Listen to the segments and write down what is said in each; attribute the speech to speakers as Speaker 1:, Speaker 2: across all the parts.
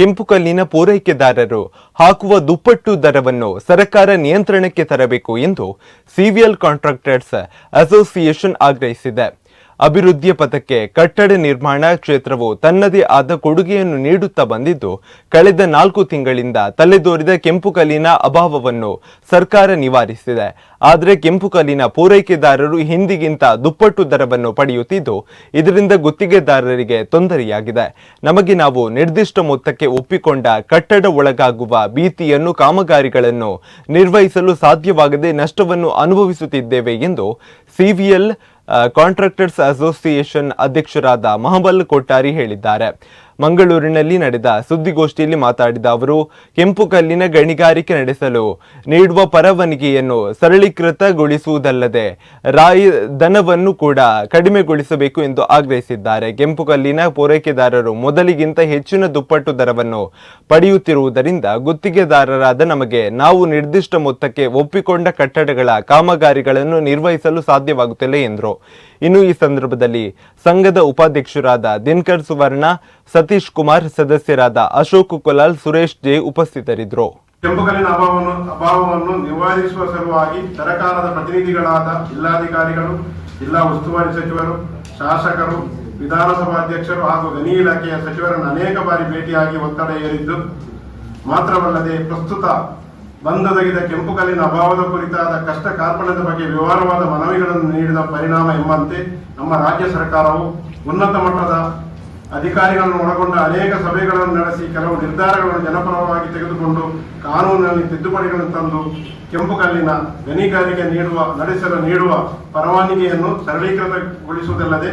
Speaker 1: ಕೆಂಪು ಕಲ್ಲಿನ ಪೂರೈಕೆದಾರರು ಹಾಕುವ ದುಪ್ಪಟ್ಟು ದರವನ್ನು ಸರ್ಕಾರ ನಿಯಂತ್ರಣಕ್ಕೆ ತರಬೇಕು ಎಂದು ಸಿವಿಎಲ್ ಕಾಂಟ್ರಾಕ್ಟರ್ಸ್ ಅಸೋಸಿಯೇಷನ್ ಆಗ್ರಹಿಸಿದೆ. ಅಭಿವೃದ್ಧಿಯ ಪಥಕ್ಕೆ ಕಟ್ಟಡ ನಿರ್ಮಾಣ ಕ್ಷೇತ್ರವು ತನ್ನದೇ ಆದ ಕೊಡುಗೆಯನ್ನು ನೀಡುತ್ತಾ ಬಂದಿದ್ದು, ಕಳೆದ ನಾಲ್ಕು ತಿಂಗಳಿಂದ ತಲೆದೋರಿದ ಕೆಂಪು ಕಲ್ಲಿನ ಅಭಾವವನ್ನು ಸರ್ಕಾರ ನಿವಾರಿಸಿದೆ. ಆದರೆ ಕೆಂಪು ಕಲ್ಲಿನ ಪೂರೈಕೆದಾರರು ಹಿಂದಿಗಿಂತ ದುಪ್ಪಟ್ಟು ದರವನ್ನು ಪಡೆಯುತ್ತಿದ್ದು, ಇದರಿಂದ ಗುತ್ತಿಗೆದಾರರಿಗೆ ತೊಂದರೆಯಾಗಿದೆ. ನಮಗೆ ನಾವು ನಿರ್ದಿಷ್ಟ ಮೊತ್ತಕ್ಕೆ ಒಪ್ಪಿಕೊಂಡ ಕಟ್ಟಡ ಒಳಗಾಗುವ ಭೀತಿಯನ್ನು ಕಾಮಗಾರಿಗಳನ್ನು ನಿರ್ವಹಿಸಲು ಸಾಧ್ಯವಾಗದೆ ನಷ್ಟವನ್ನು ಅನುಭವಿಸುತ್ತಿದ್ದೇವೆ ಎಂದು ಸಿವಿಎಲ್ ಕಾಂಟ್ರಾಕ್ಟರ್ಸ್ ಅಸೋಸಿಯೇಷನ್ ಅಧ್ಯಕ್ಷರಾದ ಮಹಬಲ್ ಕೊಟ್ಟಾರಿ ಹೇಳಿದ್ದಾರೆ. ಮಂಗಳೂರಿನಲ್ಲಿ ನಡೆದ ಸುದ್ದಿಗೋಷ್ಠಿಯಲ್ಲಿ ಮಾತಾಡಿದ ಅವರು ಕೆಂಪು ಕಲ್ಲಿನ ಗಣಿಗಾರಿಕೆ ನಡೆಸಲು ನೀಡುವ ಪರವಾನಗಿಯನ್ನು ಸರಳೀಕೃತಗೊಳಿಸುವುದಲ್ಲದೆ ರಾಯಿ ದನವನ್ನು ಕೂಡ ಕಡಿಮೆಗೊಳಿಸಬೇಕು ಎಂದು ಆಗ್ರಹಿಸಿದ್ದಾರೆ. ಕೆಂಪು ಕಲ್ಲಿನ ಪೂರೈಕೆದಾರರು ಮೊದಲಿಗಿಂತ ಹೆಚ್ಚಿನ ದುಪ್ಪಟ್ಟು ದರವನ್ನು ಪಡೆಯುತ್ತಿರುವುದರಿಂದ ಗುತ್ತಿಗೆದಾರರಾದ ನಮಗೆ ನಾವು ನಿರ್ದಿಷ್ಟ ಮೊತ್ತಕ್ಕೆ ಒಪ್ಪಿಕೊಂಡ ಕಟ್ಟಡಗಳ ಕಾಮಗಾರಿಗಳನ್ನು ನಿರ್ವಹಿಸಲು ಸಾಧ್ಯವಾಗುತ್ತಿಲ್ಲ ಎಂದರು. ಇನ್ನು ಈ ಸಂದರ್ಭದಲ್ಲಿ ಸಂಘದ ಉಪಾಧ್ಯಕ್ಷರಾದ ದಿನಕರ್ ಸುವರ್ಣ ಸತೀಶ್ ಕುಮಾರ್ ಸದಸ್ಯರಾದ ಅಶೋಕ್ ಕುಲಾಲ್ ಸುರೇಶ್ ಜೆ ಉಪಸ್ಥಿತರಿದ್ದರು.
Speaker 2: ಕೆಂಪುಕಲ್ಲಿನ ಅಭಾವವನ್ನು ಅಭಾವವನ್ನು ನಿವಾರಿಸುವ ಸಲುವಾಗಿ ಸರಕಾರದ ಪ್ರತಿನಿಧಿಗಳಾದ ಜಿಲ್ಲಾಧಿಕಾರಿಗಳು, ಜಿಲ್ಲಾ ಉಸ್ತುವಾರಿ ಸಚಿವರು, ಶಾಸಕರು ವಿಧಾನಸಭಾಧ್ಯಕ್ಷರು ಹಾಗೂ ಗಣಿ ಇಲಾಖೆಯ ಸಚಿವರನ್ನು ಅನೇಕ ಬಾರಿ ಭೇಟಿಯಾಗಿ ಒತ್ತಡ ಏರಿದ್ದು ಮಾತ್ರವಲ್ಲದೆ ಪ್ರಸ್ತುತ ಬಂದೊದಗಿದ ಕೆಂಪು ಕಲ್ಲಿನ ಅಭಾವದ ಕುರಿತಾದ ಕಷ್ಟ ಕಾರ್ಪಣ್ಯದ ಬಗ್ಗೆ ವಿವರವಾದ ಮನವಿಗಳನ್ನು ನೀಡಿದ ಪರಿಣಾಮ ಎಂಬಂತೆ ನಮ್ಮ ರಾಜ್ಯ ಸರ್ಕಾರವು ಉನ್ನತ ಮಟ್ಟದ ಅಧಿಕಾರಿಗಳನ್ನು ಒಳಗೊಂಡ ಅನೇಕ ಸಭೆಗಳನ್ನು ನಡೆಸಿ ಕೆಲವು ನಿರ್ಧಾರಗಳನ್ನು ಜನಪರವಾಗಿ ತೆಗೆದುಕೊಂಡು ಕಾನೂನಿನಲ್ಲಿ ತಿದ್ದುಪಡಿಗಳನ್ನು ತಂದು ಕೆಂಪು ಕಲ್ಲಿನ ಗಣಿಗಾರಿಕೆ ನೀಡುವ, ನಡೆಸಲು ನೀಡುವ ಪರವಾನಗಿಯನ್ನು ಸರಳೀಕೃತಗೊಳಿಸುವುದಲ್ಲದೆ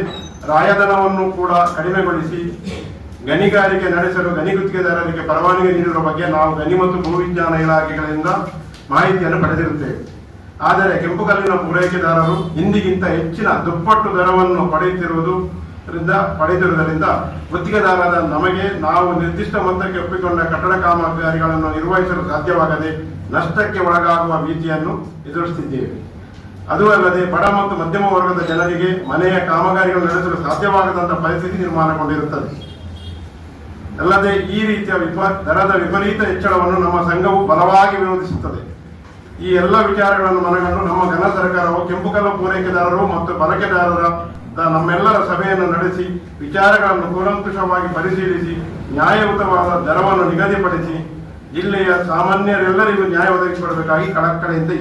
Speaker 2: ರಾಯಧನವನ್ನು ಕೂಡ ಕಡಿಮೆಗೊಳಿಸಿ ಗಣಿಗಾರಿಕೆ ನಡೆಸಲು ಗಣಿ ಗುತ್ತಿಗೆದಾರರಿಗೆ ಪರವಾನಗಿ ನೀಡಿರುವ ಬಗ್ಗೆ ನಾವು ಗಣಿ ಮತ್ತು ಭೂವಿಜ್ಞಾನ ಇಲಾಖೆಗಳಿಂದ ಮಾಹಿತಿಯನ್ನು ಪಡೆದಿರುತ್ತೇವೆ. ಆದರೆ ಕೆಂಪು ಕಲ್ಲಿನ ಪೂರೈಕೆದಾರರು ಇಂದಿಗಿಂತ ಹೆಚ್ಚಿನ ದುಪ್ಪಟ್ಟು ದರವನ್ನು ಪಡೆಯುತ್ತಿರುವುದು ಪಡೆದಿರುವುದರಿಂದ ಗುತ್ತಿಗೆದಾರರಾದ ನಮಗೆ ನಾವು ನಿರ್ದಿಷ್ಟ ಮೊತ್ತಕ್ಕೆ ಒಪ್ಪಿಕೊಂಡ ಕಟ್ಟಡ ಕಾಮಗಾರಿಗಳನ್ನು ನಿರ್ವಹಿಸಲು ಸಾಧ್ಯವಾಗದೆ ನಷ್ಟಕ್ಕೆ ಒಳಗಾಗುವ ಭೀತಿಯನ್ನು ಎದುರಿಸುತ್ತಿದ್ದೇವೆ. ಅದು ಅಲ್ಲದೆ ಬಡ ಮತ್ತು ಮಧ್ಯಮ ವರ್ಗದ ಜನರಿಗೆ ಮನೆಯ ಕಾಮಗಾರಿಗಳು ನಡೆಸಲು ಸಾಧ್ಯವಾಗದಂತಹ ಪರಿಸ್ಥಿತಿ ನಿರ್ಮಾಣಗೊಂಡಿರುತ್ತದೆ. ಅಲ್ಲದೆ ಈ ರೀತಿಯ ವಿಪ, ದರದ ವಿಪರೀತ ಹೆಚ್ಚಳವನ್ನು ನಮ್ಮ ಸಂಘವು ಬಲವಾಗಿ ವಿರೋಧಿಸುತ್ತದೆ. ಈ ಎಲ್ಲ ವಿಚಾರಗಳನ್ನು ಮನಗಂಡು ನಮ್ಮ ಘನ ಸರ್ಕಾರವು ಕೆಂಪು ಕಲ್ಲು ಪೂರೈಕೆದಾರರು ಮತ್ತು ಬಳಕೆದಾರರ ನಮ್ಮೆಲ್ಲರ ಸಭೆಯನ್ನು ನಡೆಸಿ ವಿಚಾರಗಳನ್ನು ಕೂಲಂಕುಷವಾಗಿ ಪರಿಶೀಲಿಸಿ ನ್ಯಾಯಯುತವಾದ ದರವನ್ನು ನಿಗದಿಪಡಿಸಿ ಜಿಲ್ಲೆಯ ಸಾಮಾನ್ಯರೆಲ್ಲರಿಗೂ ನ್ಯಾಯ ಒದಗಿಸಿಕೊಡಬೇಕಾಗಿ ಕಳಕಳಿಯಿಂದ